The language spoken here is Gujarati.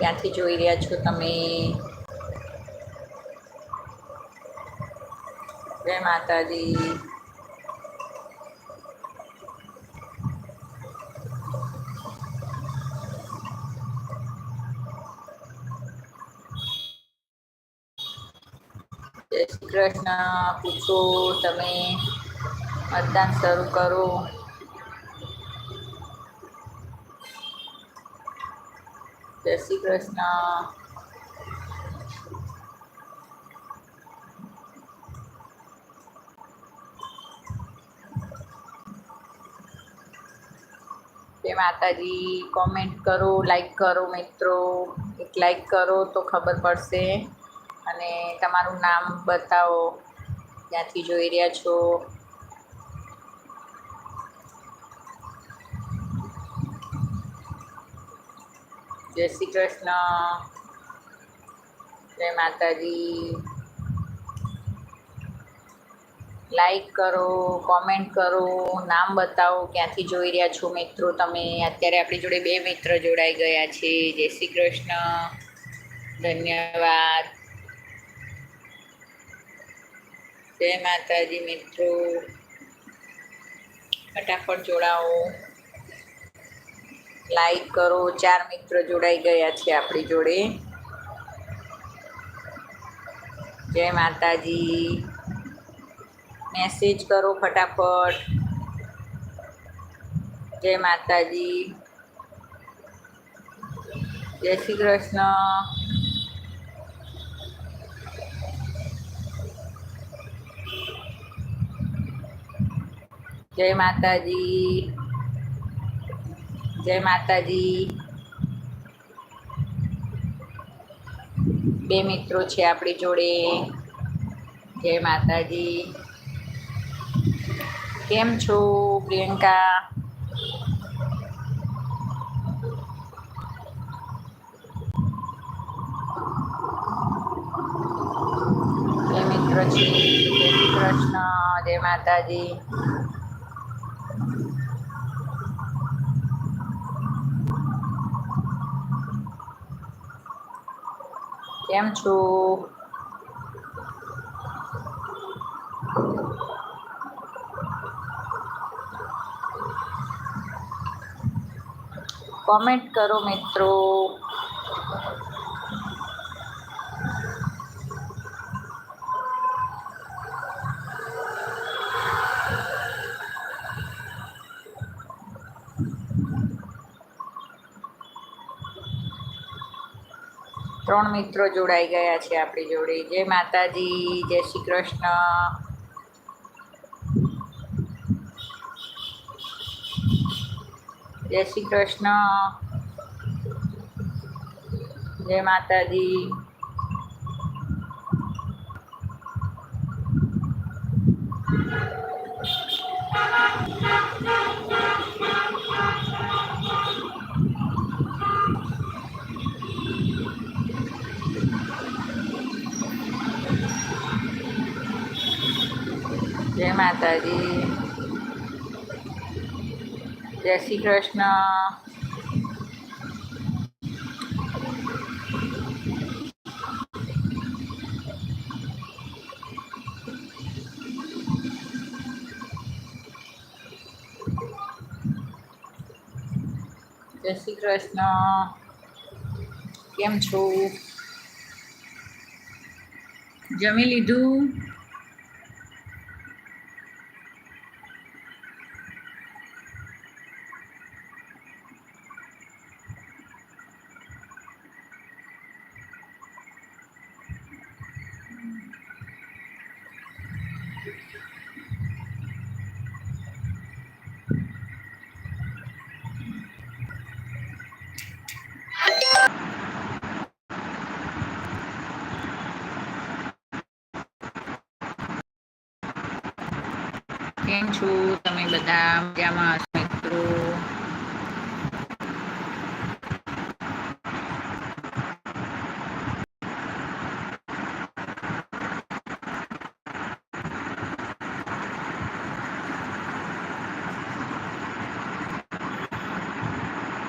ક્યાંથી જોઈ રહ્યા છો તમે? જય માતાજી. જય શ્રી કૃષ્ણ. પૂછો તમે. મતદાન શરૂ કરો. જય શ્રી કૃષ્ણ. જય માતાજી. કોમેન્ટ કરો લાઈક કરો મિત્રો. એક લાઈક કરો તો ખબર પડશે. અને તમારું નામ બતાવો. ક્યાંથી જોઈ રહ્યા છો. જય શ્રી કૃષ્ણ. જય માતાજી. લાઈક કરો કોમેન્ટ કરો, નામ બતાવો, ક્યાંથી જોઈ રહ્યા છો મિત્રો તમે? અત્યારે આપણી જોડે બે મિત્ર જોડાઈ ગયા છે. જય શ્રી કૃષ્ણ. ધન્યવાદ. જય માતાજી મિત્રો. ફટાફટ જોડાઓ. લાઈક કરો, ચાર મિત્ર જોડાઈ ગયા છે આપણી જોડે. જય માતાજી. મેસેજ કરો ફટાફટ. જય માતાજી. જય શ્રી કૃષ્ણ. જય માતાજી. જય માતાજી. બે મિત્રો છે આપણી જોડે. જય માતાજી. કેમ છો પ્રિયંકા? બે મિત્રો છે. જય કૃષ્ણ, જય માતાજી. કેમ છો કોમેન્ટ કરો મિત્રો. ત્રણ મિત્રો જોડાઈ ગયા છે આપણી જોડે. જય માતાજી, જય શ્રી કૃષ્ણ. જય શ્રી કૃષ્ણ. જય માતાજી. જય માતાજી. જય શ્રી કૃષ્ણ. જય શ્રી કૃષ્ણ. કેમ છો? જમી લીધું? કેમ છો તમે બધા મજામાં